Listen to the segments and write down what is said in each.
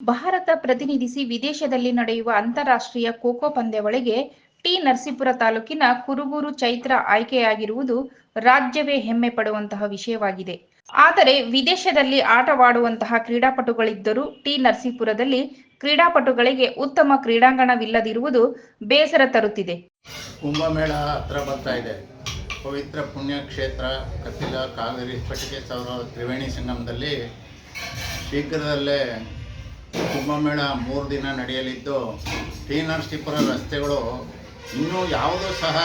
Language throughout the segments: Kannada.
ಭಾರತ ಪ್ರತಿನಿಧಿಸಿ ವಿದೇಶದಲ್ಲಿ ನಡೆಯುವ ಅಂತಾರಾಷ್ಟ್ರೀಯ ಖೋಖೋ ಪಂದ್ಯಾವಳಿಗೆ ಟಿ ನರಸೀಪುರ ತಾಲೂಕಿನ ಕುರುಬೂರು ಚೈತ್ರ ಆಯ್ಕೆಯಾಗಿರುವುದು ರಾಜ್ಯವೇ ಹೆಮ್ಮೆ ಪಡುವಂತಹ ವಿಷಯವಾಗಿದೆ. ಆದರೆ ವಿದೇಶದಲ್ಲಿ ಆಟವಾಡುವಂತಹ ಕ್ರೀಡಾಪಟುಗಳಿದ್ದರೂ ಟಿ ನರಸೀಪುರದಲ್ಲಿ ಕ್ರೀಡಾಪಟುಗಳಿಗೆ ಉತ್ತಮ ಕ್ರೀಡಾಂಗಣವಿಲ್ಲದಿರುವುದು ಬೇಸರ ತರುತ್ತಿದೆ. ಕುಂಭಮೇಳ ಹತ್ರ ಬರ್ತಾ ಇದೆ. ಪವಿತ್ರ ಪುಣ್ಯಕ್ಷೇತ್ರ, ಕಪಿಲ, ಕಾವೇರಿ ಸ್ಫಟಿಕೆ ಸೌರ ತ್ರಿವೇಣಿ ಸಂಗಮದಲ್ಲಿ ಶೀಘ್ರದಲ್ಲೇ ಕುಂಭಮೇಳ ಮೂರು ದಿನ ನಡೆಯಲಿದ್ದು ಟಿ ನರಸೀಪುರ ರಸ್ತೆಗಳು ಇನ್ನೂ ಯಾವುದೂ ಸಹ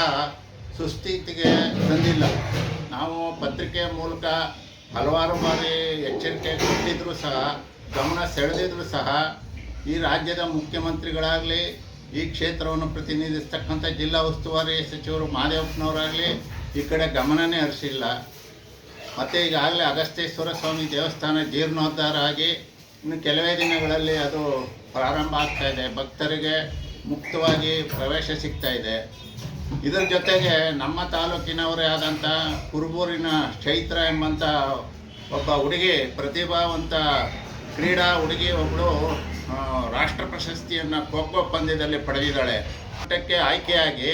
ಸುಸ್ಥಿತಿಗೆ ತಂದಿಲ್ಲ. ನಾವು ಪತ್ರಿಕೆಯ ಮೂಲಕ ಹಲವಾರು ಬಾರಿ ಎಚ್ಚರಿಕೆ ಕೊಟ್ಟಿದ್ದರೂ ಸಹ, ಗಮನ ಸೆಳೆದಿದ್ರೂ ಸಹ ಈ ರಾಜ್ಯದ ಮುಖ್ಯಮಂತ್ರಿಗಳಾಗಲಿ, ಈ ಕ್ಷೇತ್ರವನ್ನು ಪ್ರತಿನಿಧಿಸ್ತಕ್ಕಂಥ ಜಿಲ್ಲಾ ಉಸ್ತುವಾರಿ ಸಚಿವರು ಮಹದೇವಪ್ಪನವರಾಗಲಿ ಈ ಕಡೆ ಗಮನನೇ ಹರಿಸಿಲ್ಲ. ಮತ್ತು ಈಗಾಗಲೇ ಅಗಸ್ತೇಶ್ವರ ಸ್ವಾಮಿ ದೇವಸ್ಥಾನ ಜೀರ್ಣೋದ್ಧಾರ ಆಗಿ ಇನ್ನು ಕೆಲವೇ ದಿನಗಳಲ್ಲಿ ಅದು ಪ್ರಾರಂಭ ಆಗ್ತಾ ಇದೆ. ಭಕ್ತರಿಗೆ ಮುಕ್ತವಾಗಿ ಪ್ರವೇಶ ಸಿಗ್ತಾ ಇದೆ. ಇದರ ಜೊತೆಗೆ ನಮ್ಮ ತಾಲೂಕಿನವರೇ ಆದಂಥ ಕುರುಬೂರಿನ ಚೈತ್ರ ಎಂಬಂಥ ಒಬ್ಬ ಹುಡುಗಿ, ಪ್ರತಿಭಾವಂತ ಕ್ರೀಡಾ ಹುಡುಗಿ ಒಬ್ಬಳು ರಾಷ್ಟ್ರ ಪ್ರಶಸ್ತಿಯನ್ನು ಖೋಖೋ ಪಂದ್ಯದಲ್ಲಿ ಪಡೆದಿದ್ದಾಳೆ. ಆಟಕ್ಕೆ ಆಯ್ಕೆಯಾಗಿ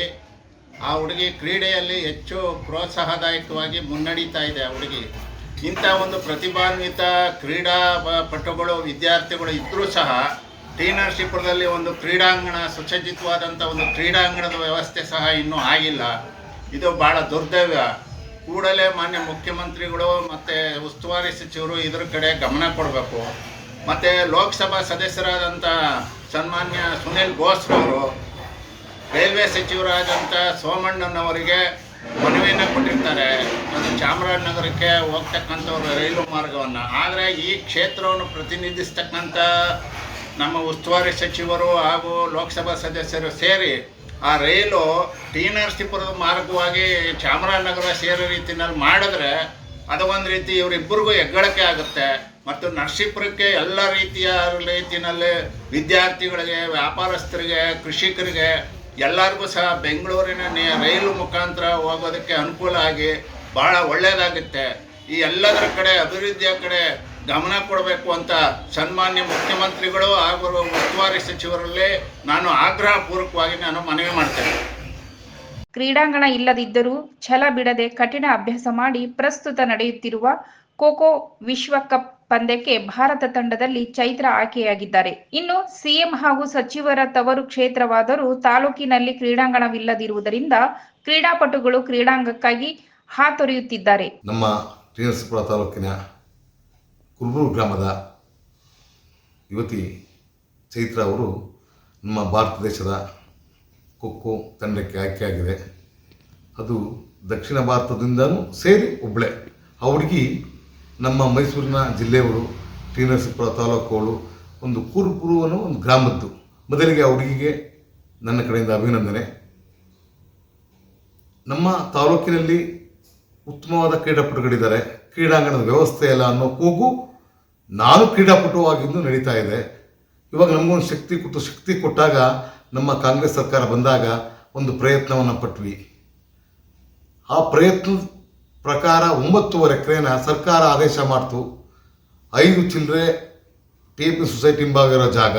ಆ ಹುಡುಗಿ ಕ್ರೀಡೆಯಲ್ಲಿ ಹೆಚ್ಚು ಪ್ರೋತ್ಸಾಹದಾಯಕವಾಗಿ ಮುನ್ನಡೀತಾ ಇದೆ ಆ ಹುಡುಗಿ. ಇಂಥ ಒಂದು ಪ್ರತಿಭಾನ್ವಿತ ಕ್ರೀಡಾ ಪಟುಗಳು, ವಿದ್ಯಾರ್ಥಿಗಳು ಇದ್ದರೂ ಸಹ ಟಿ ನರಸೀಪುರದಲ್ಲಿ ಒಂದು ಕ್ರೀಡಾಂಗಣ, ಸುಸಜ್ಜಿತವಾದಂಥ ಒಂದು ಕ್ರೀಡಾಂಗಣದ ವ್ಯವಸ್ಥೆ ಸಹ ಇನ್ನೂ ಆಗಿಲ್ಲ. ಇದು ಭಾಳ ದುರ್ದೈವ. ಕೂಡಲೇ ಮಾನ್ಯ ಮುಖ್ಯಮಂತ್ರಿಗಳು ಮತ್ತು ಉಸ್ತುವಾರಿ ಸಚಿವರು ಇದ್ರ ಕಡೆ ಗಮನ ಕೊಡಬೇಕು. ಮತ್ತು ಲೋಕಸಭಾ ಸದಸ್ಯರಾದಂಥ ಸನ್ಮಾನ್ಯ ಸುನಿಲ್ ಬೋಸ್ರವರು, ರೈಲ್ವೆ ಸಚಿವರಾದಂಥ ಸೋಮಣ್ಣನವರಿಗೆ ಮನವಿಯನ್ನು ಕೊಟ್ಟಿರ್ತಾರೆ. ಅದು ಚಾಮರಾಜನಗರಕ್ಕೆ ಹೋಗ್ತಕ್ಕಂಥವ್ರು ರೈಲು ಮಾರ್ಗವನ್ನು. ಆದರೆ ಈ ಕ್ಷೇತ್ರವನ್ನು ಪ್ರತಿನಿಧಿಸ್ತಕ್ಕಂಥ ನಮ್ಮ ಉಸ್ತುವಾರಿ ಸಚಿವರು ಹಾಗೂ ಲೋಕಸಭಾ ಸದಸ್ಯರು ಸೇರಿ ಆ ರೈಲು ಟಿ ನರಸೀಪುರದ ಮಾರ್ಗವಾಗಿ ಚಾಮರಾಜನಗರ ಸೇರೋ ರೀತಿಯಲ್ಲಿ ಮಾಡಿದ್ರೆ ಅದು ಒಂದು ರೀತಿ ಇವರಿಬ್ಬರಿಗೂ ಹೆಗ್ಗಳಿಕೆ ಆಗುತ್ತೆ. ಮತ್ತು ನರಸೀಪುರಕ್ಕೆ ಎಲ್ಲ ರೀತಿಯ ರೀತಿಯಲ್ಲಿ ವಿದ್ಯಾರ್ಥಿಗಳಿಗೆ, ವ್ಯಾಪಾರಸ್ಥರಿಗೆ, ಕೃಷಿಕರಿಗೆ ಎಲ್ಲರಿಗೂ ಸಹ ಬೆಂಗಳೂರಿನ ರೈಲು ಮುಖಾಂತರ ಹೋಗೋದಕ್ಕೆ ಅನುಕೂಲ ಆಗಿ ಭಾಳ ಒಳ್ಳೆಯದಾಗುತ್ತೆ ಈ ಎಲ್ಲದರ ಕಡೆ, ಅಭಿವೃದ್ಧಿಯ ಕಡೆ ಗಮನ ಕೊಡಬೇಕು ಅಂತ ಸನ್ಮಾನ್ಯ ಮುಖ್ಯಮಂತ್ರಿಗಳು ಹಾಗೂ ಉಸ್ತುವಾರಿ ಸಚಿವರಲ್ಲಿ ನಾನು ಆಗ್ರಹಪೂರ್ವಕವಾಗಿ ನಾನು ಮನವಿ ಮಾಡ್ತೇನೆ. ಕ್ರೀಡಾಂಗಣ ಇಲ್ಲದಿದ್ದರೂ ಛಲ ಬಿಡದೆ ಕಠಿಣ ಅಭ್ಯಾಸ ಮಾಡಿ ಪ್ರಸ್ತುತ ನಡೆಯುತ್ತಿರುವ ಖೋಖೋ ವಿಶ್ವಕಪ್ ಪಂದ್ಯಕ್ಕೆ ಭಾರತ ತಂಡದಲ್ಲಿ ಚೈತ್ರ ಆಯ್ಕೆಯಾಗಿದ್ದಾರೆ. ಇನ್ನು ಸಿಎಂ ಹಾಗೂ ಸಚಿವರ ತವರು ಕ್ಷೇತ್ರವಾದರೂ ತಾಲೂಕಿನಲ್ಲಿ ಕ್ರೀಡಾಂಗಣವಿಲ್ಲದಿರುವುದರಿಂದ ಕ್ರೀಡಾಪಟುಗಳು ಕ್ರೀಡಾಂಗಕ್ಕಾಗಿ ಹಾತೊರೆಯುತ್ತಿದ್ದಾರೆ. ನಮ್ಮ ಶ್ರೀನರಸಪುರ ನರಸೀಪುರ ತಾಲೂಕಿನ ಕುರುಬೂರು ಗ್ರಾಮದ ಯುವತಿ ಚೈತ್ರ ಅವರು ನಮ್ಮ ಭಾರತ ದೇಶದ ಖೋಖೋ ತಂಡಕ್ಕೆ ಆಯ್ಕೆಯಾಗಿದೆ. ಅದು ದಕ್ಷಿಣ ಭಾರತದಿಂದಲೂ ಸೇರಿ ಒಬ್ಬಳೆ. ಹುಡುಗಿ ನಮ್ಮ ಮೈಸೂರಿನ ಜಿಲ್ಲೆಯವರು ಟಿ ನರಸೀಪುರ ತಾಲೂಕುಗಳು, ಒಂದು ಕೂರ್ಪುರು ಅನ್ನೋ ಒಂದು ಗ್ರಾಮದ್ದು. ಮೊದಲಿಗೆ ಆ ಹುಡುಗಿಗೆ ನನ್ನ ಕಡೆಯಿಂದ ಅಭಿನಂದನೆ. ನಮ್ಮ ತಾಲೂಕಿನಲ್ಲಿ ಉತ್ತಮವಾದ ಕ್ರೀಡಾಪಟುಗಳಿದ್ದಾರೆ. ಕ್ರೀಡಾಂಗಣದ ವ್ಯವಸ್ಥೆ ಇಲ್ಲ ಅನ್ನೋ ಕೂಗು ನಾನು ಕ್ರೀಡಾಪಟು ಆಗಿದ್ದು ನಡೀತಾ ಇದೆ. ಇವಾಗ ನಮಗೊಂದು ಶಕ್ತಿ ಕೊಟ್ಟು ಶಕ್ತಿ ಕೊಟ್ಟಾಗ ನಮ್ಮ ಕಾಂಗ್ರೆಸ್ ಸರ್ಕಾರ ಬಂದಾಗ ಒಂದು ಪ್ರಯತ್ನವನ್ನು ಪಟ್ವಿ. ಆ ಪ್ರಯತ್ನ ಪ್ರಕಾರ ಒಂಬತ್ತೂವರೆ ಎಕರೆನ ಸರ್ಕಾರ ಆದೇಶ ಮಾಡ್ತು. ಐದು ಚಿಲ್ಲರೆ ಟಿ ಪಿ ಸೊಸೈಟಿ ಹಿಂಭಾಗ ಇರೋ ಜಾಗ,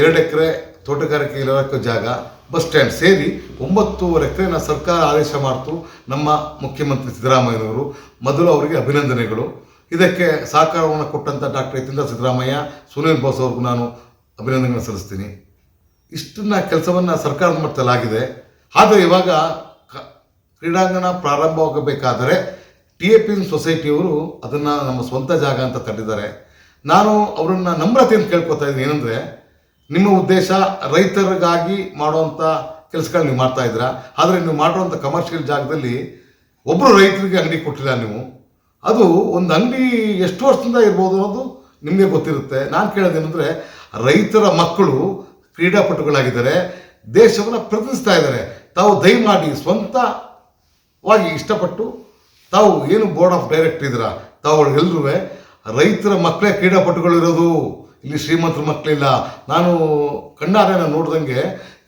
ಎರಡು ಎಕರೆ ತೋಟಗಾರಿಕೆ ಇಲಾಖೆ ಜಾಗ, ಬಸ್ ಸ್ಟ್ಯಾಂಡ್ ಸೇರಿ ಒಂಬತ್ತೂವರೆ ಎಕರೆನ ಸರ್ಕಾರ ಆದೇಶ ಮಾಡ್ತು ನಮ್ಮ ಮುಖ್ಯಮಂತ್ರಿ ಸಿದ್ದರಾಮಯ್ಯನವರು. ಮೊದಲು ಅವರಿಗೆ ಅಭಿನಂದನೆಗಳು. ಇದಕ್ಕೆ ಸಹಕಾರವನ್ನು ಕೊಟ್ಟಂಥ ಡಾಕ್ಟರ್ ಯತೀಂದ್ರ ಸಿದ್ದರಾಮಯ್ಯ, ಸುನೀಲ್ ಬೋಸ್ ಅವ್ರಿಗೂ ನಾನು ಅಭಿನಂದನೆ ಸಲ್ಲಿಸ್ತೀನಿ. ಇಷ್ಟನ್ನ ಕೆಲಸವನ್ನು ಸರ್ಕಾರದ ಮಟ್ಟದಲ್ಲಾಗಿದೆ ಆದರೆ ಇವಾಗ ಕ್ರೀಡಾಂಗಣ ಪ್ರಾರಂಭವಾಗಬೇಕಾದರೆ ಟಿ ಎ ಪಿ ಸೊಸೈಟಿಯವರು ಅದನ್ನು ನಮ್ಮ ಸ್ವಂತ ಜಾಗ ಅಂತ ತಂದಿದ್ದಾರೆ ನಾನು ಅವರನ್ನು ನಮ್ರತೆಯನ್ನು ಕೇಳ್ಕೊತಾ ಇದ್ದೀನಿ. ಏನಂದರೆ, ನಿಮ್ಮ ಉದ್ದೇಶ ರೈತರಿಗಾಗಿ ಮಾಡುವಂಥ ಕೆಲಸಗಳು ನೀವು ಮಾಡ್ತಾ ಇದ್ದೀರಾ? ಆದರೆ ನೀವು ಮಾಡುವಂಥ ಕಮರ್ಷಿಯಲ್ ಜಾಗದಲ್ಲಿ ಒಬ್ಬರು ರೈತರಿಗೆ ಅಂಗಡಿ ಕೊಟ್ಟಿಲ್ಲ ನೀವು. ಅದು ಒಂದು ಅಂಗಡಿ ಎಷ್ಟು ವರ್ಷದಿಂದ ಇರ್ಬೋದು ಅನ್ನೋದು ನಿಮಗೆ ಗೊತ್ತಿರುತ್ತೆ. ನಾನು ಕೇಳೋದೇನೆಂದರೆ, ರೈತರ ಮಕ್ಕಳು ಕ್ರೀಡಾಪಟುಗಳಾಗಿದ್ದಾರೆ. ದೇಶವನ್ನು ಪ್ರತಿನಿಧಿಸ್ತಾ ಇದ್ದಾರೆ. ತಾವು ದಯಮಾಡಿ ಸ್ವಂತವಾಗಿ ಇಷ್ಟಪಟ್ಟು ತಾವು ಏನು ಬೋರ್ಡ್ ಆಫ್ ಡೈರೆಕ್ಟ್ ಇದ್ದೀರಾ? ತಾವು ಎಲ್ಲರೂ ರೈತರ ಮಕ್ಕಳೇ ಕ್ರೀಡಾಪಟುಗಳಿರೋದು ಇಲ್ಲಿ ಶ್ರೀಮಂತರ ಮಕ್ಕಳಿಲ್ಲ. ನಾನು ಕಣ್ಣಾರೆ ನಾನು ನೋಡ್ದಂಗೆ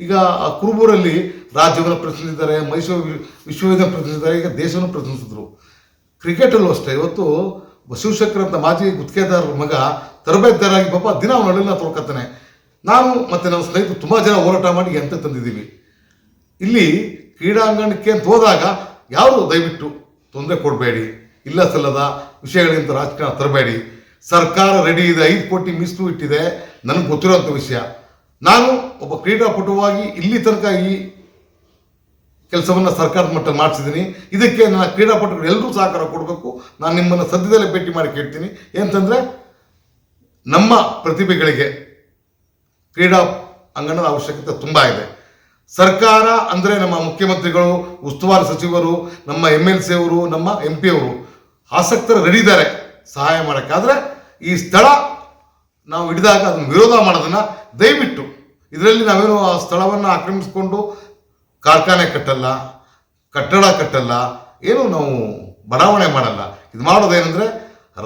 ಈಗ ಆ ಕುರುಬೂರಲ್ಲಿ ರಾಜ್ಯವನ್ನು ಪ್ರತಿನಿಧಿಸಿದ್ದಾರೆ, ಮೈಸೂರು ವಿಶ್ವವಿದ್ಯಾಲಯ ಪ್ರತಿನಿಧಿಸಿದ್ದಾರೆ, ಈಗ ದೇಶವನ್ನು ಪ್ರತಿನಿಧಿಸಿದ್ರು. ಕ್ರಿಕೆಟಲ್ಲೂ ಅಷ್ಟೇ. ಇವತ್ತು ಶಿವಶಂಕರ್ ಅಂತ ಮಾಜಿ ಗುತ್ತಿಗೆದಾರರ ಮಗ ತರಬೇತುದಾರಾಗಿ ಪಾಪ ದಿನ ಅವನ ಹಳ್ಳಿನ ತೊಳ್ಕೊತಾನೆ ನಾನು ಮತ್ತು ನಮ್ಮ ಸ್ನೇಹಿತರು ತುಂಬ ಜನ ಹೋರಾಟ ಮಾಡಿ ಅಂತ ತಂದಿದ್ದೀವಿ. ಇಲ್ಲಿ ಕ್ರೀಡಾಂಗಣಕ್ಕೆ ಅಂತ ಹೋದಾಗ ಯಾರು ದಯವಿಟ್ಟು ತೊಂದರೆ ಕೊಡಬೇಡಿ. ಇಲ್ಲ ಸಲ್ಲದ ವಿಷಯಗಳಿಂದ ರಾಜಕಾರಣ ತರಬೇಡಿ. ಸರ್ಕಾರ ರೆಡಿ ಇದೆ, ಐದು ಕೋಟಿ ಮೀಸಲು ಇಟ್ಟಿದೆ. ನನಗೆ ಗೊತ್ತಿರೋಂಥ ವಿಷಯ. ನಾನು ಒಬ್ಬ ಕ್ರೀಡಾಪಟುವಾಗಿ ಇಲ್ಲಿ ತನಕ ಈ ಕೆಲಸವನ್ನು ಸರ್ಕಾರದ ಮಟ್ಟ ಮಾಡಿಸಿದ್ದೀನಿ. ಇದಕ್ಕೆ ನನ್ನ ಕ್ರೀಡಾಪಟುಗಳು ಎಲ್ಲರೂ ಸಹಕಾರ ಕೊಡಬೇಕು. ನಾನು ನಿಮ್ಮನ್ನು ಸದ್ಯದಲ್ಲೇ ಭೇಟಿ ಮಾಡಿ ಕೇಳ್ತೀನಿ. ಏನಂತಂದರೆ, ನಮ್ಮ ಪ್ರತಿಭೆಗಳಿಗೆ ಕ್ರೀಡಾ ಅಂಗಣದ ಅವಶ್ಯಕತೆ ತುಂಬ ಇದೆ. ಸರ್ಕಾರ ಅಂದರೆ ನಮ್ಮ ಮುಖ್ಯಮಂತ್ರಿಗಳು, ಉಸ್ತುವಾರಿ ಸಚಿವರು, ನಮ್ಮ ಎಂ ಎಲ್ ಸಿ ಅವರು ನಮ್ಮ ಎಂ ಪಿ ಅವರು ಆಸಕ್ತರು ರೆಡಿ ಇದ್ದಾರೆ ಸಹಾಯ ಮಾಡೋಕ್ಕೆ. ಆದರೆ ಈ ಸ್ಥಳ ನಾವು ಹಿಡಿದಾಗ ಅದನ್ನು ವಿರೋಧ ಮಾಡೋದನ್ನು ದಯವಿಟ್ಟು, ಇದರಲ್ಲಿ ನಾವೇನು ಆ ಸ್ಥಳವನ್ನು ಆಕ್ರಮಿಸಿಕೊಂಡು ಕಾರ್ಖಾನೆ ಕಟ್ಟಲ್ಲ, ಕಟ್ಟಡ ಕಟ್ಟಲ್ಲ, ಏನು ನಾವು ಬಡಾವಣೆ ಮಾಡಲ್ಲ. ಇದು ಮಾಡೋದೇನೆಂದರೆ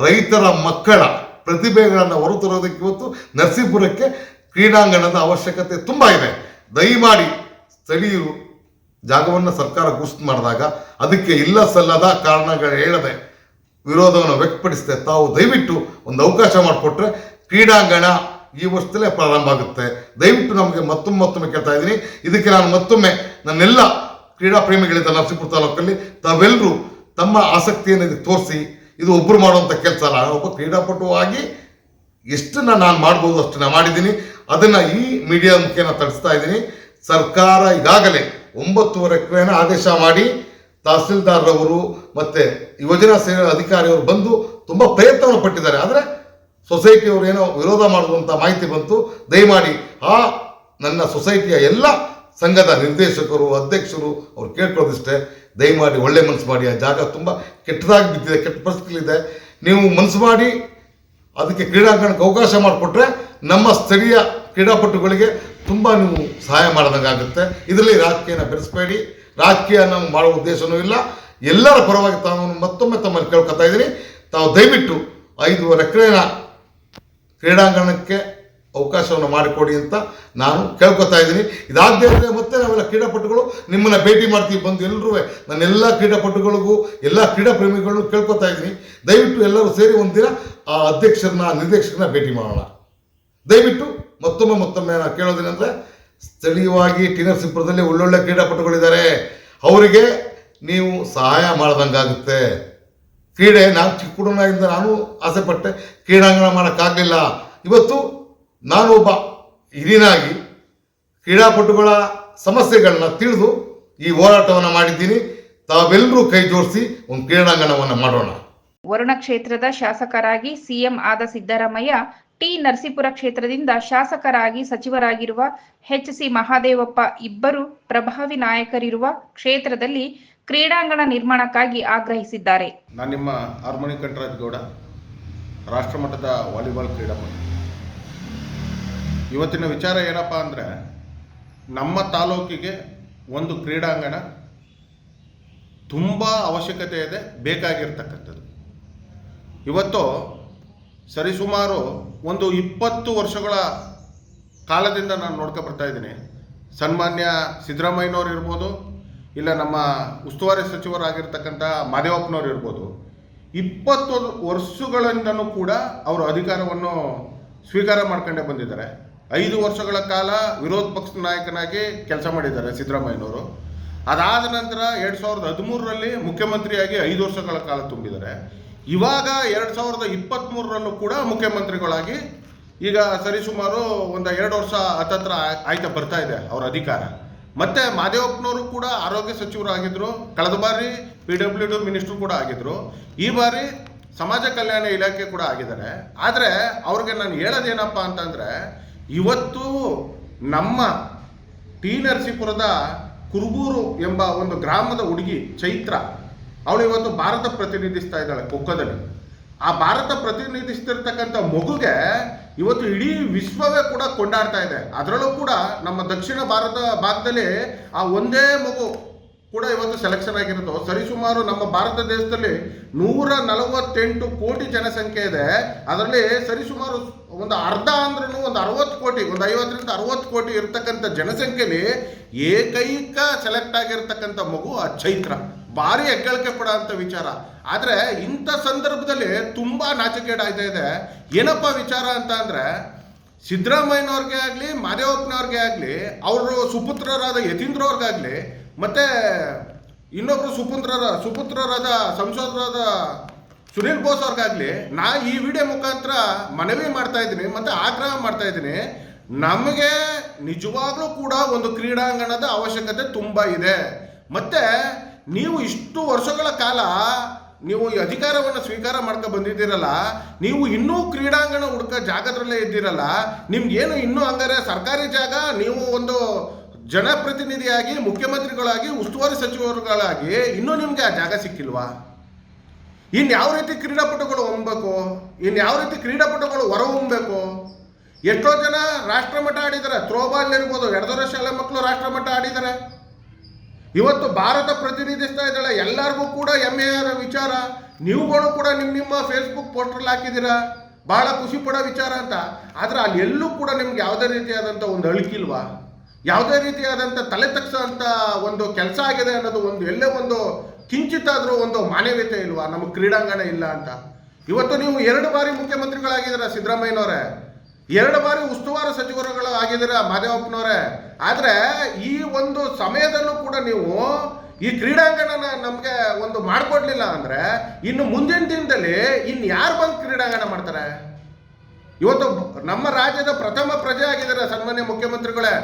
ರೈತರ ಮಕ್ಕಳ ಪ್ರತಿಭೆಗಳನ್ನು ಹೊರತರೋದಕ್ಕೆ ಇವತ್ತು ನರಸೀಪುರಕ್ಕೆ ಕ್ರೀಡಾಂಗಣದ ಅವಶ್ಯಕತೆ ತುಂಬ ಇದೆ. ದಯಮಾಡಿ ಸ್ಥಳೀಯರು ಜಾಗವನ್ನು ಸರ್ಕಾರ ಘೋಷಣೆ ಮಾಡಿದಾಗ ಅದಕ್ಕೆ ಇಲ್ಲ ಸಲ್ಲದ ಕಾರಣಗಳು ಹೇಳದೆ ವಿರೋಧವನ್ನು ವ್ಯಕ್ತಪಡಿಸಿದೆ. ತಾವು ದಯವಿಟ್ಟು ಒಂದು ಅವಕಾಶ ಮಾಡಿಕೊಟ್ರೆ ಕ್ರೀಡಾಂಗಣ ಈ ವರ್ಷದಲ್ಲೇ ಪ್ರಾರಂಭ ಆಗುತ್ತೆ. ದಯವಿಟ್ಟು ನಮಗೆ ಮತ್ತೊಮ್ಮೆ ಮತ್ತೊಮ್ಮೆ ಕೇಳ್ತಾ ಇದ್ದೀನಿ. ಇದಕ್ಕೆ ನಾನು ಮತ್ತೊಮ್ಮೆ ನನ್ನೆಲ್ಲ ಕ್ರೀಡಾ ಪ್ರೇಮಿಗಳಿದ್ದ ನರಸೀಪುರ ತಾಲೂಕಲ್ಲಿ ತಾವೆಲ್ಲರೂ ತಮ್ಮ ಆಸಕ್ತಿಯನ್ನು ಇದಕ್ಕೆ ತೋರಿಸಿ, ಇದು ಒಬ್ಬರು ಮಾಡುವಂಥ ಕೆಲಸ ಅಲ್ಲ, ಒಬ್ಬ ಕ್ರೀಡಾಪಟುವಾಗಿ ಎಷ್ಟನ್ನು ನಾನು ಮಾಡ್ಬೋದು ಅಷ್ಟನ್ನು ಮಾಡಿದ್ದೀನಿ. ಅದನ್ನು ಈ ಮೀಡಿಯಾ ಮುಖೇನ ತಡಿಸ್ತಾ ಇದ್ದೀನಿ. ಸರ್ಕಾರ ಈಗಾಗಲೇ ಒಂಬತ್ತುವರೆ ಎಕರೆನ ಆದೇಶ ಮಾಡಿ ತಹಸೀಲ್ದಾರ್ರವರು ಮತ್ತು ಯೋಜನಾ ಸೇವೆ ಅಧಿಕಾರಿಯವರು ಬಂದು ತುಂಬ ಪ್ರಯತ್ನವನ್ನು ಪಟ್ಟಿದ್ದಾರೆ. ಆದರೆ ಸೊಸೈಟಿಯವರು ಏನೋ ವಿರೋಧ ಮಾಡುವಂಥ ಮಾಹಿತಿ ಬಂತು. ದಯಮಾಡಿ ಆ ನನ್ನ ಸೊಸೈಟಿಯ ಎಲ್ಲ ಸಂಘದ ನಿರ್ದೇಶಕರು, ಅಧ್ಯಕ್ಷರು ಅವ್ರು ಕೇಳ್ಕೊಳ್ಳೋದಿಷ್ಟೇ ದಯಮಾಡಿ ಒಳ್ಳೆ ಮನಸ್ಸು ಮಾಡಿ. ಆ ಜಾಗ ತುಂಬ ಕೆಟ್ಟದಾಗಿ ಬಿದ್ದಿದೆ, ಕೆಟ್ಟ ಪರಿಸ್ಥಿತಿಯಲ್ಲಿದೆ. ನೀವು ಮನಸ್ಸು ಮಾಡಿ ಅದಕ್ಕೆ ಕ್ರೀಡಾಂಗಣಕ್ಕೆ ಅವಕಾಶ ಮಾಡಿಕೊಟ್ರೆ ನಮ್ಮ ಸ್ಥಳೀಯ ಕ್ರೀಡಾಪಟುಗಳಿಗೆ ತುಂಬ ನೀವು ಸಹಾಯ ಮಾಡಿದಂಗೆ ಆಗುತ್ತೆ. ಇದರಲ್ಲಿ ರಾಜಕೀಯನ ಬೆರೆಸಬೇಡಿ. ರಾಜಕೀಯ ನಮ್ಗೆ ಮಾಡುವ ಉದ್ದೇಶನೂ ಇಲ್ಲ. ಎಲ್ಲರ ಪರವಾಗಿ ತಾವು ಮತ್ತೊಮ್ಮೆ ತಮ್ಮಲ್ಲಿ ಕೇಳ್ಕೊತಾ ಇದ್ದೀನಿ. ತಾವು ದಯವಿಟ್ಟು ಐದು ಎಕರೆನ ಕ್ರೀಡಾಂಗಣಕ್ಕೆ ಅವಕಾಶವನ್ನು ಮಾಡಿಕೊಡಿ ಅಂತ ನಾನು ಕೇಳ್ಕೊತಾ ಇದ್ದೀನಿ. ಇದಾಗದೇ ಇದ್ದರೆ ಮತ್ತೆ ನಾವೆಲ್ಲ ಕ್ರೀಡಾಪಟುಗಳು ನಿಮ್ಮನ್ನು ಭೇಟಿ ಮಾಡ್ತೀವಿ. ಬಂದು ಎಲ್ಲರೂ ನನ್ನೆಲ್ಲ ಕ್ರೀಡಾಪಟುಗಳಿಗೂ, ಎಲ್ಲ ಕ್ರೀಡಾ ಪ್ರೇಮಿಗಳನ್ನು ಕೇಳ್ಕೊತಾ ಇದ್ದೀನಿ. ದಯವಿಟ್ಟು ಎಲ್ಲರೂ ಸೇರಿ ಒಂದಿನ ಆ ಅಧ್ಯಕ್ಷರನ್ನ, ನಿರ್ದೇಶಕರನ್ನ ಭೇಟಿ ಮಾಡೋಣ. ದಯವಿಟ್ಟು ಮತ್ತೊಮ್ಮೆ ಮತ್ತೊಮ್ಮೆ ನಾನು ಕೇಳೋದೇನೆಂದರೆ ಸ್ಥಳೀಯವಾಗಿ ಟಿ ನರಸೀಪುರದಲ್ಲಿ ಒಳ್ಳೊಳ್ಳೆ ಕ್ರೀಡಾಪಟುಗಳಿದ್ದಾರೆ. ಅವರಿಗೆ ನೀವು ಸಹಾಯ ಮಾಡ್ದಂಗಾಗುತ್ತೆ. ಕ್ರೀಡೆ, ನಾನು ಚಿಕ್ಕ ಹುಡುಗನಾಗಿಂದ ನಾನು ಆಸೆ ಪಟ್ಟೆ ಕ್ರೀಡಾಂಗಣ ಮಾಡೋಕ್ಕಾಗಲಿಲ್ಲ. ಇವತ್ತು ನಾನು ಒಬ್ಬ ಹಿರಿಯನಾಗಿ ಕ್ರೀಡಾಪಟುಗಳ ಸಮಸ್ಯೆಗಳನ್ನ ತಿಳಿದು ಈ ಹೋರಾಟವನ್ನು ಮಾಡಿದ್ದೀನಿ. ತಾವೆಲ್ಲರೂ ಕೈ ಜೋಡಿಸಿ ಒಂದು ಕ್ರೀಡಾಂಗಣವನ್ನು ಮಾಡೋಣ. ವರುಣ ಕ್ಷೇತ್ರದ ಶಾಸಕರಾಗಿ ಸಿಎಂ ಆದ ಸಿದ್ದರಾಮಯ್ಯ ಟಿ ನರಸೀಪುರ ಕ್ಷೇತ್ರದಿಂದ ಶಾಸಕರಾಗಿ ಸಚಿವರಾಗಿರುವ ಎಚ್ ಸಿ ಮಹಾದೇವಪ್ಪ ಇಬ್ಬರು ಪ್ರಭಾವಿ ನಾಯಕರಿರುವ ಕ್ಷೇತ್ರದಲ್ಲಿ ಕ್ರೀಡಾಂಗಣ ನಿರ್ಮಾಣಕ್ಕಾಗಿ ಆಗ್ರಹಿಸಿದ್ದಾರೆ. ನಾನು ನಿಮ್ಮ ಹಾರ್ಮೋನಿ ಗೌಡ ರಾಷ್ಟ್ರಮಟ್ಟದ ವಾಲಿಬಾಲ್ ಕ್ರೀಡಾಪಟು. ಇವತ್ತಿನ ವಿಚಾರ ಏನಪ್ಪ ಅಂದರೆ, ನಮ್ಮ ತಾಲೂಕಿಗೆ ಒಂದು ಕ್ರೀಡಾಂಗಣ ತುಂಬ ಅವಶ್ಯಕತೆ ಇದೆ, ಬೇಕಾಗಿರ್ತಕ್ಕಂಥದ್ದು. ಇವತ್ತು ಸರಿಸುಮಾರು ಒಂದು ಇಪ್ಪತ್ತು ವರ್ಷಗಳ ಕಾಲದಿಂದ ನಾನು ನೋಡ್ಕೊ ಬರ್ತಾ ಇದ್ದೀನಿ. ಸನ್ಮಾನ್ಯ ಸಿದ್ದರಾಮಯ್ಯನವ್ರು ಇರ್ಬೋದು, ಇಲ್ಲ ನಮ್ಮ ಉಸ್ತುವಾರಿ ಸಚಿವರಾಗಿರ್ತಕ್ಕಂಥ ಮಾದೇವಪ್ಪನವ್ರು ಇರ್ಬೋದು. ಇಪ್ಪತ್ತು ವರ್ಷಗಳಿಂದನೂ ಕೂಡ ಅವರು ಅಧಿಕಾರವನ್ನು ಸ್ವೀಕಾರ ಮಾಡ್ಕೊಂಡೇ ಬಂದಿದ್ದಾರೆ. ಐದು ವರ್ಷಗಳ ಕಾಲ ವಿರೋಧ ಪಕ್ಷದ ನಾಯಕನಾಗಿ ಕೆಲಸ ಮಾಡಿದ್ದಾರೆ ಸಿದ್ದರಾಮಯ್ಯನವರು. ಅದಾದ ನಂತರ ಎರಡು ಸಾವಿರದ ಹದಿಮೂರರಲ್ಲಿ ಮುಖ್ಯಮಂತ್ರಿಯಾಗಿ ಐದು ವರ್ಷಗಳ ಕಾಲ ತುಂಬಿದ್ದಾರೆ. ಇವಾಗ ಎರಡು ಸಾವಿರದ ಇಪ್ಪತ್ತ್ಮೂರರಲ್ಲೂ ಕೂಡ ಮುಖ್ಯಮಂತ್ರಿಗಳಾಗಿ ಈಗ ಸರಿಸುಮಾರು ಒಂದು ಎರಡು ವರ್ಷ ಹತ್ತತ್ರ ಆಯ್- ಆಯ್ತಾ ಬರ್ತಾ ಇದೆ ಅವರ ಅಧಿಕಾರ. ಮತ್ತೆ ಮಾದೇವಪ್ಪನವರು ಕೂಡ ಆರೋಗ್ಯ ಸಚಿವರು ಆಗಿದ್ರು ಕಳೆದ ಬಾರಿ ಪಿ ಡಬ್ಲ್ಯೂ ಡಿ ಮಿನಿಸ್ಟ್ರು ಕೂಡ ಆಗಿದ್ರು. ಈ ಬಾರಿ ಸಮಾಜ ಕಲ್ಯಾಣ ಇಲಾಖೆ ಕೂಡ ಆಗಿದ್ದಾರೆ. ಆದರೆ ಅವ್ರಿಗೆ ನಾನು ಹೇಳೋದೇನಪ್ಪ ಅಂತಂದರೆ, ಇವತ್ತು ನಮ್ಮ ಟಿ ನರಸೀಪುರದ ಕುರುಬೂರು ಎಂಬ ಒಂದು ಗ್ರಾಮದ ಹುಡುಗಿ ಚೈತ್ರ ಅವಳು ಇವತ್ತು ಭಾರತ ಪ್ರತಿನಿಧಿಸ್ತಾ ಇದ್ದಾಳೆ ಖೋಖೋದಲ್ಲಿ. ಆ ಭಾರತ ಪ್ರತಿನಿಧಿಸ್ತಿರ್ತಕ್ಕಂಥ ಮಗುಗೆ ಇವತ್ತು ಇಡೀ ವಿಶ್ವವೇ ಕೂಡ ಕೊಂಡಾಡ್ತಾ ಇದೆ. ಅದರಲ್ಲೂ ಕೂಡ ನಮ್ಮ ದಕ್ಷಿಣ ಭಾರತ ಭಾಗದಲ್ಲಿ ಆ ಒಂದೇ ಮಗು ಕೂಡ ಇವತ್ತು ಸೆಲೆಕ್ಷನ್ ಆಗಿರೋದು. ಸರಿಸುಮಾರು ನಮ್ಮ ಭಾರತ ದೇಶದಲ್ಲಿ ನೂರ ನಲವತ್ತೆಂಟು ಕೋಟಿ ಜನಸಂಖ್ಯೆ ಇದೆ. ಅದರಲ್ಲಿ ಸರಿಸುಮಾರು ಒಂದು ಅರ್ಧ ಅಂದ್ರೂ ಒಂದು ಅರವತ್ತು ಕೋಟಿ, ಒಂದು ಐವತ್ತರಿಂದ ಅರವತ್ತು ಕೋಟಿ ಇರ್ತಕ್ಕಂಥ ಜನಸಂಖ್ಯೆಯಲ್ಲಿ ಏಕೈಕ ಸೆಲೆಕ್ಟ್ ಆಗಿರ್ತಕ್ಕಂಥ ಮಗು ಆ ಚೈತ್ರ. ಭಾರಿ ಹೆಗ್ಗಳಿಕೆ ಅಂತ ವಿಚಾರ. ಆದರೆ ಇಂಥ ಸಂದರ್ಭದಲ್ಲಿ ತುಂಬ ನಾಚಿಕೆಡಾಗ್ತಾ ಇದೆ. ಏನಪ್ಪ ವಿಚಾರ ಅಂತ ಅಂದರೆ, ಸಿದ್ದರಾಮಯ್ಯನವ್ರಿಗೆ ಆಗಲಿ, ಮಾದೇವಪ್ಪನವ್ರಿಗೆ ಆಗಲಿ, ಅವರು ಸುಪುತ್ರರಾದ ಯತೀಂದ್ರವ್ರಿಗಾಗಲಿ, ಮತ್ತು ಇನ್ನೊಬ್ಬರು ಸುಪುತ್ರರ, ಸುಪುತ್ರರಾದ ಸಂಸದರಾದ ಸುನೀಲ್ ಬೋಸ್ ಅವ್ರಿಗಾಗಲಿ, ನಾ ಈ ವಿಡಿಯೋ ಮುಖಾಂತರ ಮನವಿ ಮಾಡ್ತಾ ಇದ್ದೀನಿ, ಮತ್ತು ಆಗ್ರಹ ಮಾಡ್ತಾ ಇದ್ದೀನಿ. ನಮಗೆ ನಿಜವಾಗ್ಲೂ ಕೂಡ ಒಂದು ಕ್ರೀಡಾಂಗಣದ ಅವಶ್ಯಕತೆ ತುಂಬ ಇದೆ. ಮತ್ತೆ ನೀವು ಇಷ್ಟು ವರ್ಷಗಳ ಕಾಲ ನೀವು ಈ ಅಧಿಕಾರವನ್ನು ಸ್ವೀಕಾರ ಮಾಡ್ಕೊ ಬಂದಿದ್ದೀರಲ್ಲ, ನೀವು ಇನ್ನೂ ಕ್ರೀಡಾಂಗಣ ಹುಡ್ಕ ಜಾಗದಲ್ಲೇ ಇದ್ದೀರಲ್ಲ ನಿಮ್ಗೇನು ಇನ್ನೂ ಹಂಗಾರೆ ಸರ್ಕಾರಿ ಜಾಗ, ನೀವು ಒಂದು ಜನಪ್ರತಿನಿಧಿಯಾಗಿ, ಮುಖ್ಯಮಂತ್ರಿಗಳಾಗಿ, ಉಸ್ತುವಾರಿ ಸಚಿವರುಗಳಾಗಿ ಇನ್ನೂ ನಿಮಗೆ ಆ ಜಾಗ ಸಿಕ್ಕಿಲ್ವಾ? ಇನ್ನು ಯಾವ ರೀತಿ ಕ್ರೀಡಾಪಟುಗಳು ಇನ್ನು ಯಾವ ರೀತಿ ಕ್ರೀಡಾಪಟುಗಳು ಹೊರ ಹೊಮ್ಮಬೇಕು ಎಷ್ಟೋ ಜನ ರಾಷ್ಟ್ರಮಟ್ಟ ಆಡಿದ್ದಾರೆ ಥ್ರೋಬಾಲ್ ಇರ್ಬೋದು ಎಡದೊರ ಶಾಲೆ ಮಕ್ಕಳು ರಾಷ್ಟ್ರಮಟ್ಟ ಆಡಿದ್ದಾರೆ. ಇವತ್ತು ಭಾರತ ಪ್ರತಿನಿಧಿಸ್ತಾ ಇದ್ದಾಳೆ. ಎಲ್ಲರಿಗೂ ಕೂಡ ಹೆಮ್ಮೆಯ ವಿಚಾರ. ನೀವುಗಳು ಕೂಡ ನಿಮ್ಮ ನಿಮ್ಮ ಫೇಸ್ಬುಕ್ ಪೋಸ್ಟ್ರಲ್ಲಿ ಹಾಕಿದ್ದೀರಾ? ಬಹಳ ಖುಷಿ ಪಡೋ ವಿಚಾರ ಅಂತ. ಆದರೆ ಅಲ್ಲಿ ಎಲ್ಲೂ ಕೂಡ ನಿಮ್ಗೆ ಯಾವುದೇ ರೀತಿಯಾದಂಥ ಒಂದು ಅಳುಕಿಲ್ವಾ? ಯಾವುದೇ ರೀತಿಯಾದಂಥ ತಲೆ ತಗ್ಸೋಂಥ ಒಂದು ಕೆಲಸ ಆಗಿದೆ ಅನ್ನೋದು ಒಂದು, ಎಲ್ಲೇ ಒಂದು ಕಿಂಚಿತ್ತಾದರೂ ಒಂದು ಮಾನವೀಯತೆ ಇಲ್ವಾ? ನಮ್ಮ ಕ್ರೀಡಾಂಗಣ ಇಲ್ಲ ಅಂತ. ಇವತ್ತು ನೀವು ಎರಡು ಬಾರಿ ಮುಖ್ಯಮಂತ್ರಿಗಳಾಗಿದ್ದೀರಾ, ಸಿದ್ದರಾಮಯ್ಯನವರೇ? ಎರಡು ಬಾರಿ ಉಸ್ತುವಾರಿ ಸಚಿವರುಗಳು ಆಗಿದ್ದೀರಾ, ಮಾದೇವಪ್ಪನವರೇ? ಆದರೆ ಈ ಒಂದು ಸಮಯದಲ್ಲೂ ಕೂಡ ನೀವು ಈ ಕ್ರೀಡಾಂಗಣನ ನಮಗೆ ಒಂದು ಮಾಡಿಕೊಡ್ಲಿಲ್ಲ ಅಂದರೆ ಇನ್ನು ಮುಂದಿನ ದಿನದಲ್ಲಿ ಇನ್ನು ಯಾರು ಬಂದು ಕ್ರೀಡಾಂಗಣ ಮಾಡ್ತಾರೆ? ಇವತ್ತು ನಮ್ಮ ರಾಜ್ಯದ ಪ್ರಥಮ ಪ್ರಜೆ ಆಗಿದ್ದಾರೆ ಸನ್ಮಾನ್ಯ ಮುಖ್ಯಮಂತ್ರಿಗಳೇ.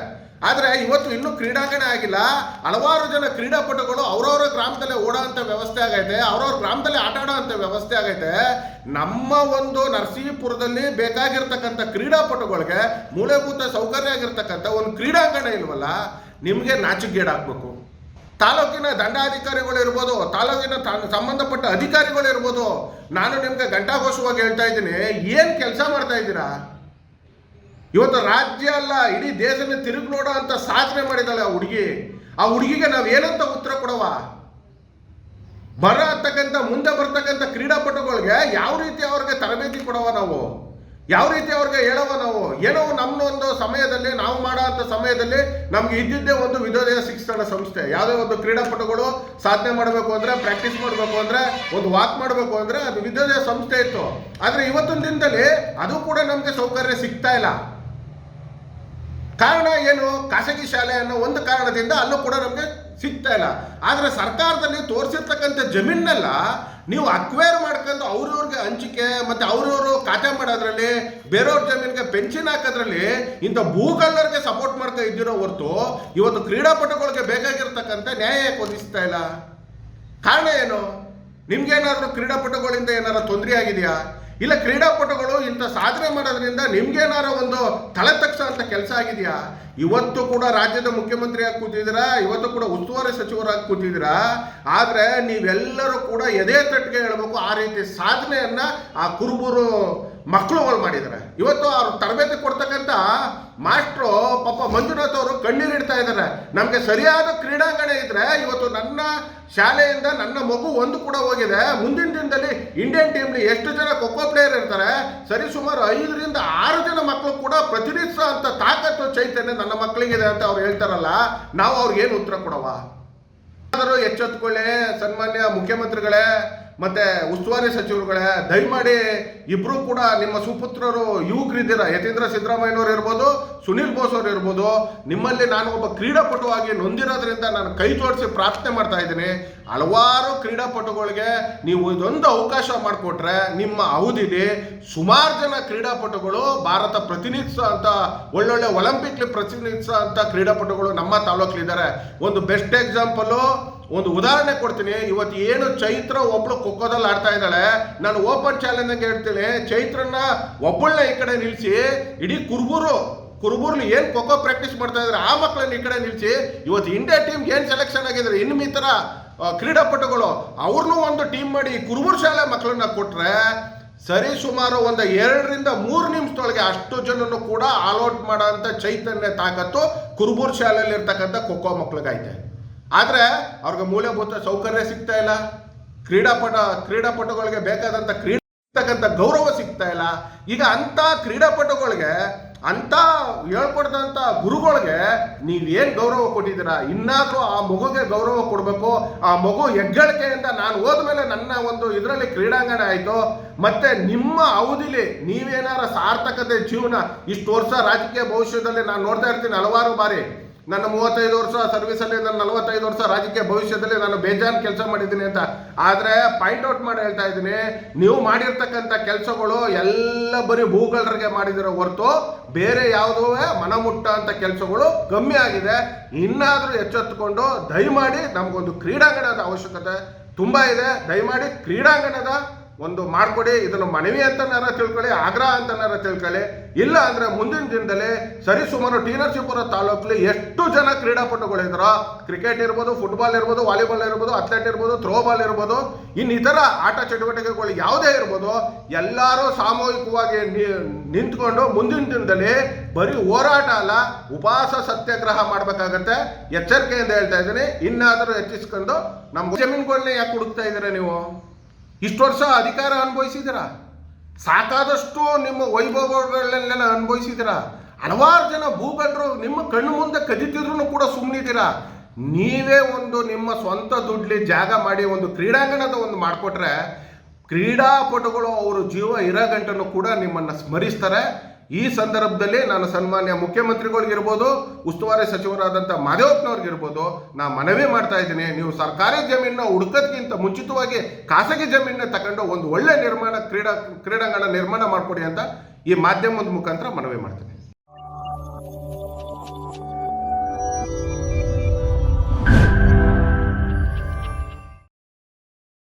ಆದರೆ ಇವತ್ತು ಇನ್ನೂ ಕ್ರೀಡಾಂಗಣ ಆಗಿಲ್ಲ. ಹಲವಾರು ಜನ ಕ್ರೀಡಾಪಟುಗಳು ಅವರವರ ಗ್ರಾಮದಲ್ಲೇ ಓಡೋಂಥ ವ್ಯವಸ್ಥೆ ಆಗೈತೆ, ಅವ್ರವ್ರ ಗ್ರಾಮದಲ್ಲೇ ಆಟ ಆಡೋಂಥ ವ್ಯವಸ್ಥೆ ಆಗೈತೆ. ನಮ್ಮ ಒಂದು ನರಸೀಪುರದಲ್ಲಿ ಬೇಕಾಗಿರ್ತಕ್ಕಂಥ ಕ್ರೀಡಾಪಟುಗಳಿಗೆ ಮೂಲಭೂತ ಸೌಕರ್ಯ ಆಗಿರ್ತಕ್ಕಂಥ ಒಂದು ಕ್ರೀಡಾಂಗಣ ಇಲ್ವಲ್ಲ, ನಿಮಗೆ ನಾಚಿಕೆಗೇಡಾಗಬೇಕು. ತಾಲೂಕಿನ ದಂಡಾಧಿಕಾರಿಗಳು ಇರ್ಬೋದು, ತಾಲೂಕಿನ ಸಂಬಂಧಪಟ್ಟ ಅಧಿಕಾರಿಗಳು ಇರ್ಬೋದು, ನಾನು ನಿಮಗೆ ಘಂಟಾಘೋಷವಾಗಿ ಹೇಳ್ತಾ ಇದ್ದೀನಿ, ಏನು ಕೆಲಸ ಮಾಡ್ತಾ ಇದ್ದೀರಾ? ಇವತ್ತು ರಾಜ್ಯ ಅಲ್ಲ, ಇಡೀ ದೇಶನ ತಿರುಗಿ ನೋಡೋ ಅಂತ ಸಾಧನೆ ಮಾಡಿದಾಳೆ ಆ ಹುಡುಗಿ. ಆ ಹುಡುಗಿಗೆ ನಾವು ಏನಂತ ಉತ್ತರ ಕೊಡವ? ಬರ ಮುಂದೆ ಬರ್ತಕ್ಕಂಥ ಕ್ರೀಡಾಪಟುಗಳಿಗೆ ಯಾವ ರೀತಿ ಅವ್ರಿಗೆ ತರಬೇತಿ ಕೊಡವ ನಾವು? ಯಾವ ರೀತಿ ಅವ್ರಿಗೆ ಹೇಳವ ನಾವು? ಏನೋ ನಮ್ಮ ಒಂದು ಸಮಯದಲ್ಲಿ, ನಾವು ಮಾಡೋ ಅಂಥ ಸಮಯದಲ್ಲಿ ನಮ್ಗೆ ಇದ್ದಿದ್ದೇ ಒಂದು ವಿದ್ಯೋದಯ ಶಿಕ್ಷಣ ಸಂಸ್ಥೆ. ಯಾವುದೇ ಒಂದು ಕ್ರೀಡಾಪಟುಗಳು ಸಾಧನೆ ಮಾಡಬೇಕು ಅಂದ್ರೆ, ಪ್ರಾಕ್ಟೀಸ್ ಮಾಡಬೇಕು ಅಂದ್ರೆ, ಒಂದು ವಾಕ್ ಮಾಡಬೇಕು ಅಂದ್ರೆ ಅದು ವಿದ್ಯೋದಯ ಸಂಸ್ಥೆ ಇತ್ತು. ಆದ್ರೆ ಇವತ್ತಿನ ದಿನದಲ್ಲಿ ಅದು ಕೂಡ ನಮಗೆ ಸೌಕರ್ಯ ಸಿಗ್ತಾ ಇಲ್ಲ. ಕಾರಣ ಏನು? ಖಾಸಗಿ ಶಾಲೆ ಅನ್ನೋ ಒಂದು ಕಾರಣದಿಂದ ಅಲ್ಲೂ ಕೂಡ ನಮಗೆ ಸಿಗ್ತಾ ಇಲ್ಲ. ಆದರೆ ಸರ್ಕಾರದಲ್ಲಿ ತೋರಿಸಿರ್ತಕ್ಕಂಥ ಜಮೀನೆಲ್ಲ ನೀವು ಅಕ್ವೈರ್ ಮಾಡ್ಕೊಂಡು ಅವ್ರವ್ರಿಗೆ ಹಂಚಿಕೆ ಮತ್ತು ಅವ್ರವರು ಖಾತೆ ಮಾಡೋದ್ರಲ್ಲಿ, ಬೇರೆಯವ್ರ ಜಮೀನಿಗೆ ಪೆನ್ಷನ್ ಹಾಕೋದ್ರಲ್ಲಿ ಇಂಥ ಭೂಗಲ್ಲರಿಗೆ ಸಪೋರ್ಟ್ ಮಾಡ್ತಾ ಇದ್ದಿರೋ ಹೊರತು ಇವತ್ತು ಕ್ರೀಡಾಪಟುಗಳಿಗೆ ಬೇಕಾಗಿರ್ತಕ್ಕಂಥ ನ್ಯಾಯ ಒದಗಿಸ್ತಾ ಇಲ್ಲ? ಕಾರಣ ಏನು? ನಿಮ್ಗೇನಾದರೂ ಕ್ರೀಡಾಪಟುಗಳಿಂದ ಏನಾರ ತೊಂದರೆ ಆಗಿದೆಯಾ? ಇಲ್ಲ ಕ್ರೀಡಾಪಟುಗಳು ಇಂಥ ಸಾಧನೆ ಮಾಡೋದ್ರಿಂದ ನಿಮ್ಗೇನಾರ ಒಂದು ತಲೆ ತಕ್ಷ ಅಂತ ಕೆಲಸ ಆಗಿದೆಯಾ? ಇವತ್ತು ಕೂಡ ರಾಜ್ಯದ ಮುಖ್ಯಮಂತ್ರಿಯಾಗಿ ಕೂತಿದ್ದೀರಾ? ಇವತ್ತು ಕೂಡ ಉಸ್ತುವಾರಿ ಸಚಿವರಾಗಿ ಕೂತಿದ್ದೀರಾ? ಆದರೆ ನೀವೆಲ್ಲರೂ ಕೂಡ ಎದೆ ತಟ್ಟಿಗೆ ಹೇಳ್ಬೇಕು ಆ ರೀತಿ ಸಾಧನೆಯನ್ನ ಆ ಕುರುಬೂರು ಮಕ್ಕಳುಗಳು ಮಾಡಿದ್ದಾರೆ. ಇವತ್ತು ಅವ್ರು ತರಬೇತಿ ಕೊಡ್ತಕ್ಕಂಥ ಮಾಸ್ಟ್ರು, ಪಾಪ ಮಂಜುನಾಥ್ ಅವರು ಕಣ್ಣೀರಿಡ್ತಾ ಇದ್ದಾರೆ. ನಮಗೆ ಸರಿಯಾದ ಕ್ರೀಡಾಂಗಣ ಇದ್ರೆ ಇವತ್ತು ನನ್ನ ಶಾಲೆಯಿಂದ ನನ್ನ ಮಗು ಒಂದು ಕೂಡ ಹೋಗಿದೆ. ಮುಂದಿನ ದಿನದಲ್ಲಿ ಇಂಡಿಯನ್ ಟೀಮ್ಲಿ ಎಷ್ಟು ಜನ ಖೋಖೋ ಪ್ಲೇಯರ್ ಇರ್ತಾರೆ, ಸರಿ ಸುಮಾರು ಐದರಿಂದ ಆರು ಜನ ಮಕ್ಕಳು ಕೂಡ ಪ್ರತಿನಿಧಿಸೋ ಅಂತ ತಾಕತ್ತು, ಚೈತನ್ಯ ನನ್ನ ಮಕ್ಕಳಿಗಿದೆ ಅಂತ ಅವ್ರು ಹೇಳ್ತಾರಲ್ಲ, ನಾವು ಅವ್ರಿಗೆ ಏನು ಉತ್ತರ ಕೊಡವಾ? ಆದರೂ ಎಚ್ಚೆತ್ಕೊಳ್ಳಿ, ಸನ್ಮಾನ್ಯ ಮುಖ್ಯಮಂತ್ರಿಗಳೇ ಮತ್ತೆ ಉಸ್ತುವಾರಿ ಸಚಿವರುಗಳೇ, ದಯಮಾಡಿ ಇಬ್ಬರೂ ಕೂಡ ನಿಮ್ಮ ಸುಪುತ್ರರು ಯುವಕರಿದ್ದೀರ? ಯತೀಂದ್ರ ಸಿದ್ದರಾಮಯ್ಯನವರು ಇರ್ಬೋದು, ಸುನಿಲ್ ಬೋಸ್ ಅವರು ಇರ್ಬೋದು, ನಿಮ್ಮಲ್ಲಿ ನಾನು ಒಬ್ಬ ಕ್ರೀಡಾಪಟುವಾಗಿ ನೊಂದಿರೋದ್ರಿಂದ ನಾನು ಕೈ ಜೋಡಿಸಿ ಪ್ರಾರ್ಥನೆ ಮಾಡ್ತಾ ಇದ್ದೀನಿ. ಹಲವಾರು ಕ್ರೀಡಾಪಟುಗಳಿಗೆ ನೀವು ಇದೊಂದು ಅವಕಾಶ ಮಾಡಿಕೊಟ್ರೆ ನಿಮ್ಮ ಅವಧಿಲಿ ಸುಮಾರು ಜನ ಕ್ರೀಡಾಪಟುಗಳು ಭಾರತ ಪ್ರತಿನಿಧಿಸೋ ಅಂತ, ಒಳ್ಳೊಳ್ಳೆ ಒಲಿಂಪಿಕ್ಲಿ ಪ್ರತಿನಿಧಿಸೋ ಅಂತ ಕ್ರೀಡಾಪಟುಗಳು ನಮ್ಮ ತಾಲೂಕಲ್ಲಿದ್ದಾರೆ ಒಂದು ಬೆಸ್ಟ್ ಎಕ್ಸಾಂಪಲು ಒಂದು ಉದಾಹರಣೆ ಕೊಡ್ತೀನಿ. ಇವತ್ತು ಏನು ಚೈತ್ರ ಒಬ್ಳು ಖೋಖೋದಲ್ಲಿ ಆಡ್ತಾ ಇದ್ದಾಳೆ, ನಾನು ಓಪನ್ ಚಾಲೆಂಜ್ ಹೇಳ್ತೀನಿ. ಚೈತ್ರನ್ನ ಒಬ್ಬಳನ್ನ ಈ ಕಡೆ ನಿಲ್ಲಿಸಿ ಇಡೀ ಕುರುಬೂರು, ಕುರುಬೂರ್ಲಿ ಏನು ಖೋಖೋ ಪ್ರಾಕ್ಟೀಸ್ ಮಾಡ್ತಾ ಇದ್ದಾರೆ ಆ ಮಕ್ಕಳನ್ನ ಈ ಕಡೆ ನಿಲ್ಲಿಸಿ ಇವತ್ತು ಇಂಡಿಯಾ ಟೀಮ್ ಏನು ಸೆಲೆಕ್ಷನ್ ಆಗಿದ್ದಾರೆ, ಇನ್ನು ಈ ಥರ ಕ್ರೀಡಾಪಟುಗಳು ಅವ್ರನ್ನೂ ಒಂದು ಟೀಮ್ ಮಾಡಿ ಕುರುಬೂರು ಶಾಲೆ ಮಕ್ಕಳನ್ನ ಕೊಟ್ರೆ, ಸರಿ ಸುಮಾರು ಒಂದು ಎರಡರಿಂದ ಮೂರು ನಿಮಿಷದೊಳಗೆ ಅಷ್ಟು ಜನನು ಕೂಡ ಆಲ್ ಔಟ್ ಮಾಡೋ ಅಂತ ಚೈತನ್ಯ ತಾಕತ್ತು ಕುರುಬೂರು ಶಾಲೆಯಲ್ಲಿ ಇರ್ತಕ್ಕಂಥ ಖೋಖೋ ಮಕ್ಳಿಗೈತೆ. ಆದರೆ ಅವ್ರಿಗೆ ಮೂಲಭೂತ ಸೌಕರ್ಯ ಸಿಗ್ತಾ ಇಲ್ಲ. ಕ್ರೀಡಾಪಟ, ಕ್ರೀಡಾಪಟುಗಳಿಗೆ ಬೇಕಾದಂಥ ಕ್ರೀಡೆ ಸಿಗ್ತಕ್ಕಂಥ ಗೌರವ ಸಿಗ್ತಾ ಇಲ್ಲ. ಈಗ ಅಂಥ ಕ್ರೀಡಾಪಟುಗಳಿಗೆ, ಅಂಥ ಹೇಳ್ಕೊಡ್ದಂಥ ಗುರುಗಳಿಗೆ ನೀವೇನು ಗೌರವ ಕೊಟ್ಟಿದ್ದೀರಾ? ಇನ್ನಾದರೂ ಆ ಮಗುಗೆ ಗೌರವ ಕೊಡಬೇಕು. ಆ ಮಗು ಹೆಗ್ಗಳಿಕೆಯಿಂದ ನಾನು ಹೋದ್ಮೇಲೆ ನನ್ನ ಒಂದು ಇದರಲ್ಲಿ ಕ್ರೀಡಾಂಗಣ ಆಯಿತು. ಮತ್ತೆ ನಿಮ್ಮ ಅವಧಿಲಿ ನೀವೇನಾರ ಸಾರ್ಥಕತೆ ಜೀವನ, ಇಷ್ಟು ವರ್ಷ ರಾಜಕೀಯ ಭವಿಷ್ಯದಲ್ಲಿ ನಾನು ನೋಡ್ತಾ ಇರ್ತೀನಿ ಹಲವಾರು ಬಾರಿ. ನನ್ನ ಮೂವತ್ತೈದು ವರ್ಷ ಸರ್ವಿಸಲ್ಲಿ, ನನ್ನ ನಲವತ್ತೈದು ವರ್ಷ ರಾಜಕೀಯ ಭವಿಷ್ಯದಲ್ಲಿ ನಾನು ಬೇಜಾನ್ ಕೆಲಸ ಮಾಡಿದ್ದೀನಿ ಅಂತ. ಆದರೆ ಪಾಯಿಂಟ್ ಔಟ್ ಮಾಡಿ ಹೇಳ್ತಾ ಇದ್ದೀನಿ. ನೀವು ಮಾಡಿರ್ತಕ್ಕಂಥ ಕೆಲಸಗಳು ಎಲ್ಲ ಬರೀ ಭೂಗಳರಿಗೆ ಮಾಡಿದಿರೋ ಹೊರತು ಬೇರೆ ಯಾವುದೂ ಮನಮುಟ್ಟ ಅಂತ ಕೆಲಸಗಳು ಕಮ್ಮಿ ಆಗಿದೆ. ಇನ್ನಾದರೂ ಎಚ್ಚೆತ್ತುಕೊಂಡು ದಯಮಾಡಿ ನಮಗೊಂದು ಕ್ರೀಡಾಂಗಣದ ಅವಶ್ಯಕತೆ ತುಂಬ ಇದೆ. ದಯಮಾಡಿ ಕ್ರೀಡಾಂಗಣದ ಒಂದು ಮಾಡಿಕೊಡಿ ಇದನ್ನು ಮನವಿ ಅಂತನಾರ ತಿಳ್ಕೊಳ್ಳಿ, ಆಗ್ರಹ ಅಂತನಾರ ತಿಳ್ಕೊಳ್ಳಿ. ಇಲ್ಲ ಅಂದ್ರೆ ಮುಂದಿನ ದಿನದಲ್ಲಿ ಸರಿಸುಮಾರು ಟಿ ನರಸೀಪುರ ತಾಲೂಕಲ್ಲಿ ಎಷ್ಟು ಜನ ಕ್ರೀಡಾಪಟುಗಳಿದ್ರೋ ಕ್ರಿಕೆಟ್ ಇರ್ಬೋದು ಫುಟ್ಬಾಲ್ ಇರ್ಬೋದು ವಾಲಿಬಾಲ್ ಇರ್ಬೋದು ಅಥ್ಲೆಟ್ ಇರ್ಬೋದು ಥ್ರೋಬಾಲ್ ಇರ್ಬೋದು ಇನ್ನಿತರ ಆಟ ಚಟುವಟಿಕೆಗಳು ಯಾವುದೇ ಇರ್ಬೋದು, ಎಲ್ಲರೂ ಸಾಮೂಹಿಕವಾಗಿ ನಿಂತ್ಕೊಂಡು ಮುಂದಿನ ದಿನದಲ್ಲಿ ಬರೀ ಹೋರಾಟ ಅಲ್ಲ, ಉಪವಾಸ ಸತ್ಯಾಗ್ರಹ ಮಾಡಬೇಕಾಗತ್ತೆ. ಎಚ್ಚರಿಕೆಯಿಂದ ಹೇಳ್ತಾ ಇದ್ದೀನಿ. ಇನ್ನಾದರೂ ಹೆಚ್ಚಿಸ್ಕೊಂಡು ನಮ್ಮ ಜಮೀನುಗಳನ್ನ ಯಾಕೆ ಹುಡುಕ್ತಾ ಇದ್ದೀರಾ ನೀವು? ಇಷ್ಟು ವರ್ಷ ಅಧಿಕಾರ ಅನುಭವಿಸಿದ್ದೀರಾ? ಸಾಕಾದಷ್ಟು ನಿಮ್ಮ ವೈಭವಗಳನ್ನೆಲ್ಲ ಅನುಭವಿಸಿದ್ದೀರಾ? ಹಲವಾರು ಜನ ಭೂಗಂಡರು ನಿಮ್ಮ ಕಣ್ಣು ಮುಂದೆ ಕದಿತಿದ್ರು ಕೂಡ ಸುಮ್ಮನಿದ್ದೀರಾ ನೀವೇ ಒಂದು ನಿಮ್ಮ ಸ್ವಂತ ದುಡ್ಲಿ ಜಾಗ ಮಾಡಿ ಒಂದು ಕ್ರೀಡಾಂಗಣದ ಒಂದು ಮಾಡಿಕೊಟ್ರೆ ಕ್ರೀಡಾಪಟುಗಳು ಅವರು ಜೀವ ಇರೋ ಗಂಟನ್ನು ಕೂಡ ನಿಮ್ಮನ್ನು ಸ್ಮರಿಸ್ತಾರೆ. ಈ ಸಂದರ್ಭದಲ್ಲಿ ನಾನು ಸನ್ಮಾನ್ಯ ಮುಖ್ಯಮಂತ್ರಿಗಳಿಗಿರ್ಬೋದು, ಉಸ್ತುವಾರಿ ಸಚಿವರಾದಂಥ ಮಾದೇವಪ್ಪನವ್ರಿಗಿರ್ಬೋದು, ನಾ ಮನವಿ ಮಾಡ್ತಾ ಇದ್ದೀನಿ, ನೀವು ಸರ್ಕಾರಿ ಜಮೀನನ್ನ ಹುಡುಕೋದ್ಕಿಂತ ಮುಂಚಿತವಾಗಿ ಖಾಸಗಿ ಜಮೀನನ್ನ ತಗೊಂಡು ಒಂದು ಒಳ್ಳೆ ನಿರ್ಮಾಣ ಕ್ರೀಡಾ, ಕ್ರೀಡಾಂಗಣ ನಿರ್ಮಾಣ ಮಾಡಿಕೊಡಿ ಅಂತ ಈ ಮಾಧ್ಯಮದ ಮುಖಾಂತರ ಮನವಿ ಮಾಡ್ತೀನಿ.